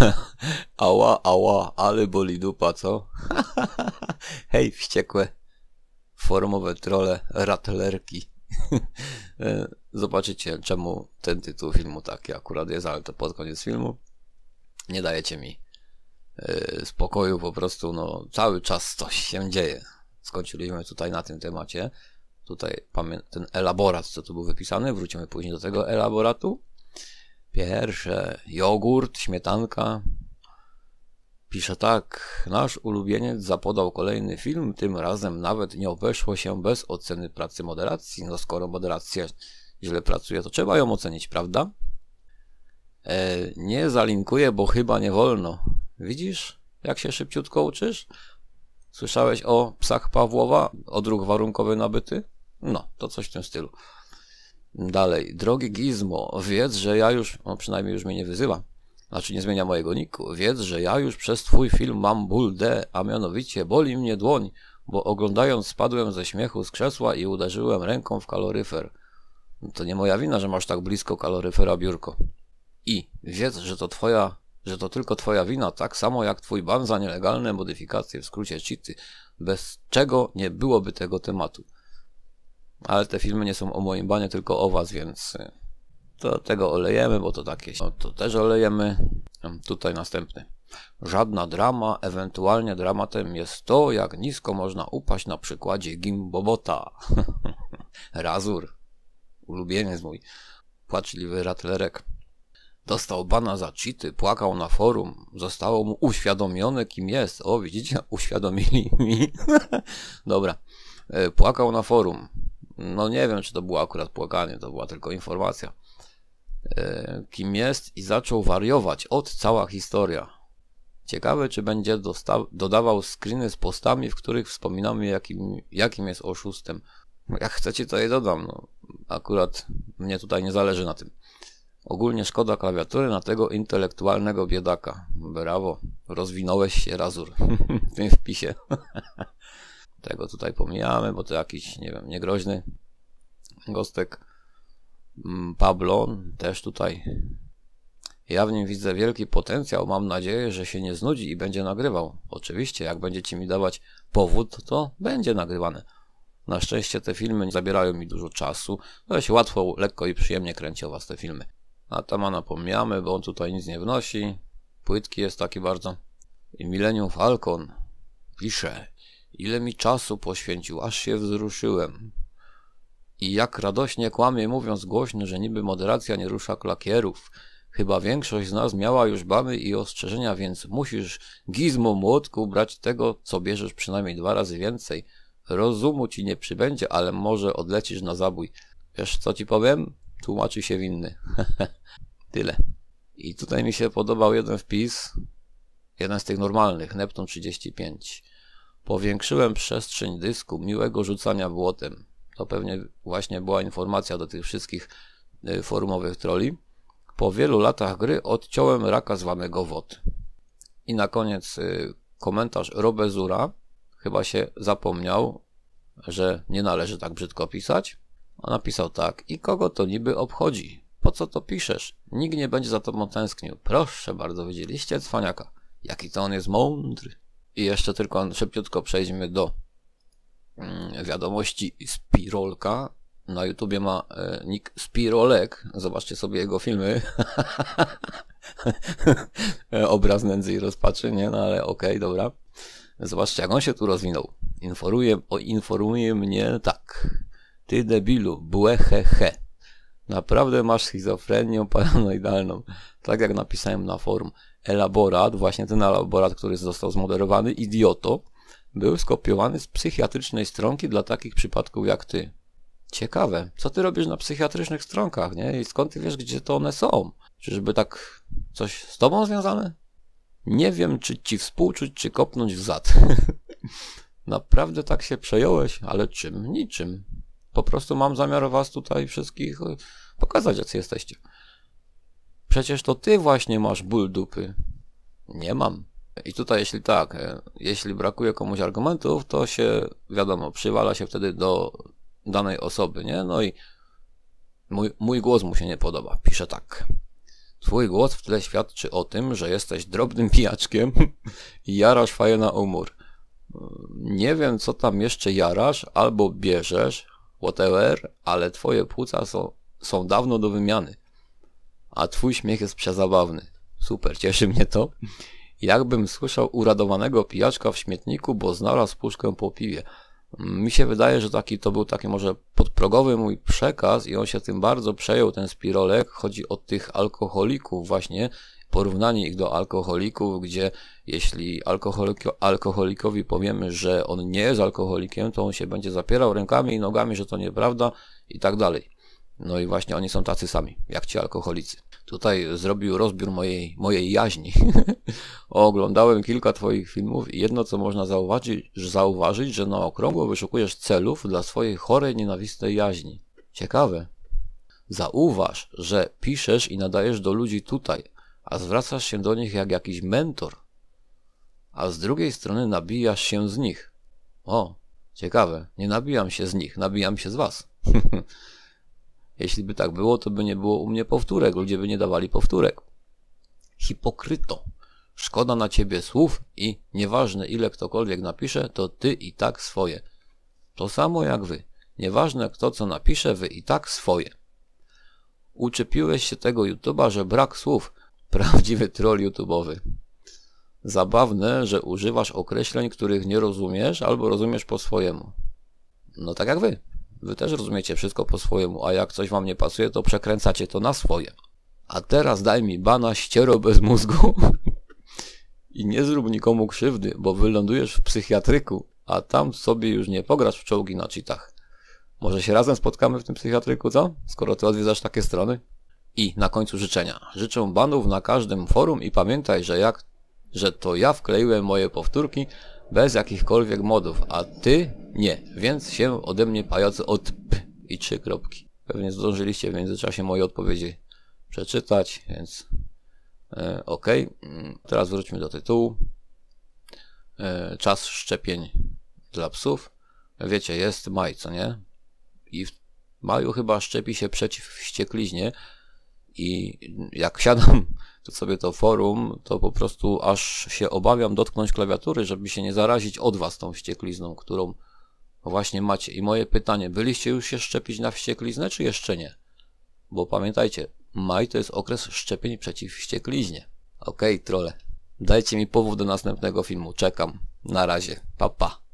ała, ała, ale boli dupa, co? Hej, wściekłe, formowe trole, ratlerki. E, zobaczycie, czemu ten tytuł filmu taki akurat jest, ale to pod koniec filmu. Nie dajecie mi e, spokoju, po prostu, no, cały czas coś się dzieje. Skończyliśmy tutaj na tym temacie. Tutaj ten elaborat, co tu był wypisany, wrócimy później do tego elaboratu. Pierwsze, jogurt, śmietanka. Pisze tak, nasz ulubieniec zapodał kolejny film, tym razem nawet nie obeszło się bez oceny pracy moderacji. No skoro moderacja źle pracuje, to trzeba ją ocenić, prawda? E, nie zalinkuję, bo chyba nie wolno. Widzisz, jak się szybciutko uczysz? Słyszałeś o psach Pawłowa? Odruch warunkowy nabyty? No, to coś w tym stylu. Dalej, drogi Gizmo, wiedz, że ja już, no przynajmniej już mnie nie wyzywa, znaczy nie zmienia mojego niku, wiedz, że ja już przez twój film mam ból D, a mianowicie boli mnie dłoń, bo oglądając spadłem ze śmiechu z krzesła i uderzyłem ręką w kaloryfer. To nie moja wina, że masz tak blisko kaloryfera biurko. I wiedz, że to twoja, że to tylko twoja wina, tak samo jak twój ban za nielegalne modyfikacje, w skrócie cheaty, bez czego nie byłoby tego tematu. Ale te filmy nie są o moim banie, tylko o was, więc y, to tego olejemy, bo to takie. No, to też olejemy. Tutaj następny. Żadna drama, ewentualnie dramatem jest to, jak nisko można upaść na przykładzie Gimbobota. Razur. Ulubieniec mój. Płaczliwy ratlerek. Dostał bana za cheaty, płakał na forum. Zostało mu uświadomione, kim jest. O, widzicie? Uświadomili mi. Dobra. E, płakał na forum. No nie wiem, czy to było akurat płakanie, to była tylko informacja. E, kim jest i zaczął wariować. Od cała historia. Ciekawe, czy będzie dodawał screeny z postami, w których wspominamy, jakim, jakim jest oszustem. Jak chcecie, to je dodam. No, akurat mnie tutaj nie zależy na tym. Ogólnie szkoda klawiatury na tego intelektualnego biedaka. Brawo, rozwinąłeś się, Razur, w tym wpisie. Tego tutaj pomijamy, bo to jakiś, nie wiem, niegroźny gostek. Mm, Pablo też tutaj. Ja w nim widzę wielki potencjał. Mam nadzieję, że się nie znudzi i będzie nagrywał. Oczywiście, jak będziecie mi dawać powód, to będzie nagrywane. Na szczęście te filmy nie zabierają mi dużo czasu. To się łatwo, lekko i przyjemnie kręci o was te filmy. A Tamana pomijamy, bo on tutaj nic nie wnosi. Płytki jest taki bardzo. I Millennium Falcon pisze. Ile mi czasu poświęcił, aż się wzruszyłem. I jak radośnie kłamie, mówiąc głośno, że niby moderacja nie rusza klakierów. Chyba większość z nas miała już bamy i ostrzeżenia, więc musisz, gizmo młotku, brać tego, co bierzesz przynajmniej dwa razy więcej. Rozumu ci nie przybędzie, ale może odlecisz na zabój. Wiesz, co ci powiem? Tłumaczy się winny. Tyle. I tutaj mi się podobał jeden wpis, jeden z tych normalnych, Neptun 35. Powiększyłem przestrzeń dysku miłego rzucania błotem. To pewnie właśnie była informacja do tych wszystkich y, forumowych troli. Po wielu latach gry odciąłem raka zwanego WOT. I na koniec y, komentarz Robezura. Chyba się zapomniał, że nie należy tak brzydko pisać. A napisał tak. I kogo to niby obchodzi? Po co to piszesz? Nikt nie będzie za tobą tęsknił. Proszę bardzo, widzieliście cwaniaka. Jaki to on jest mądry. I jeszcze tylko szybciutko przejdźmy do mm, wiadomości Spirolka. Na YouTubie ma e, nick Spirolek. Zobaczcie sobie jego filmy. Obraz nędzy i rozpaczy, nie? No ale okej, okay, dobra. Zobaczcie, jak on się tu rozwinął. Informuje, o, informuje mnie tak. Ty debilu, błehehe. Naprawdę masz schizofrenię paranoidalną. Tak jak napisałem na forum elaborat, właśnie ten elaborat, który został zmoderowany, idioto, był skopiowany z psychiatrycznej stronki dla takich przypadków jak ty. Ciekawe, co ty robisz na psychiatrycznych stronkach, nie? I skąd ty wiesz, gdzie to one są? Czyżby tak coś z tobą związane? Nie wiem, czy ci współczuć, czy kopnąć w zad. Naprawdę tak się przejąłeś, ale czym? Niczym. Po prostu mam zamiar was tutaj wszystkich pokazać, jacy jesteście. Przecież to ty właśnie masz ból dupy. Nie mam. I tutaj jeśli tak, e, jeśli brakuje komuś argumentów, to się, wiadomo, przywala się wtedy do danej osoby, nie? No i mój, mój głos mu się nie podoba. Pisze tak. Twój głos w tle świadczy o tym, że jesteś drobnym pijaczkiem i jarasz faję na umór. Nie wiem, co tam jeszcze jarasz, albo bierzesz, whatever, ale twoje płuca są, są dawno do wymiany. A twój śmiech jest przezabawny. Super, cieszy mnie to. Jakbym słyszał uradowanego pijaczka w śmietniku, bo znalazł puszkę po piwie. Mi się wydaje, że taki to był taki może podprogowy mój przekaz i on się tym bardzo przejął, ten spirolek. Chodzi o tych alkoholików właśnie, porównanie ich do alkoholików, gdzie jeśli alkoholik, alkoholikowi powiemy, że on nie jest alkoholikiem, to on się będzie zapierał rękami i nogami, że to nieprawda i tak dalej. No i właśnie oni są tacy sami, jak ci alkoholicy. Tutaj zrobił rozbiór mojej, mojej jaźni. Oglądałem kilka Twoich filmów i jedno, co można zauważyć, zauważyć, że na okrągło wyszukujesz celów dla swojej chorej, nienawistnej jaźni. Ciekawe. Zauważ, że piszesz i nadajesz do ludzi tutaj, a zwracasz się do nich jak jakiś mentor. A z drugiej strony nabijasz się z nich. O, ciekawe. Nie nabijam się z nich, nabijam się z was. Jeśli by tak było, to by nie było u mnie powtórek, ludzie by nie dawali powtórek. Hipokryto. Szkoda na ciebie słów i nieważne ile ktokolwiek napisze, to ty i tak swoje. To samo jak wy. Nieważne kto co napisze, wy i tak swoje. Uczepiłeś się tego YouTube'a, że brak słów. Prawdziwy troll YouTube'owy. Zabawne, że używasz określeń, których nie rozumiesz albo rozumiesz po swojemu. No tak jak wy. Wy też rozumiecie wszystko po swojemu, a jak coś wam nie pasuje, to przekręcacie to na swoje. A teraz daj mi bana ściero bez mózgu i nie zrób nikomu krzywdy, bo wylądujesz w psychiatryku, a tam sobie już nie pograsz w czołgi na cheatach. Może się razem spotkamy w tym psychiatryku, co? Skoro ty odwiedzasz takie strony? I na końcu życzenia. Życzę banów na każdym forum i pamiętaj, że jak, że to ja wkleiłem moje powtórki bez jakichkolwiek modów, a ty nie, więc się ode mnie pajacy od p i trzy kropki. Pewnie zdążyliście w międzyczasie moje odpowiedzi przeczytać, więc e, ok. Mm, teraz wróćmy do tytułu. E, czas szczepień dla psów. Wiecie, jest maj, co nie? I w maju chyba szczepi się przeciw wściekliźnie i jak siadam to sobie to forum, to po prostu aż się obawiam dotknąć klawiatury, żeby się nie zarazić od was tą wścieklizną, którą właśnie macie. I moje pytanie, byliście już się szczepić na wściekliznę, czy jeszcze nie? Bo pamiętajcie, maj to jest okres szczepień przeciw wściekliźnie. Okej, okay, trole. Dajcie mi powód do następnego filmu. Czekam. Na razie. Pa, pa.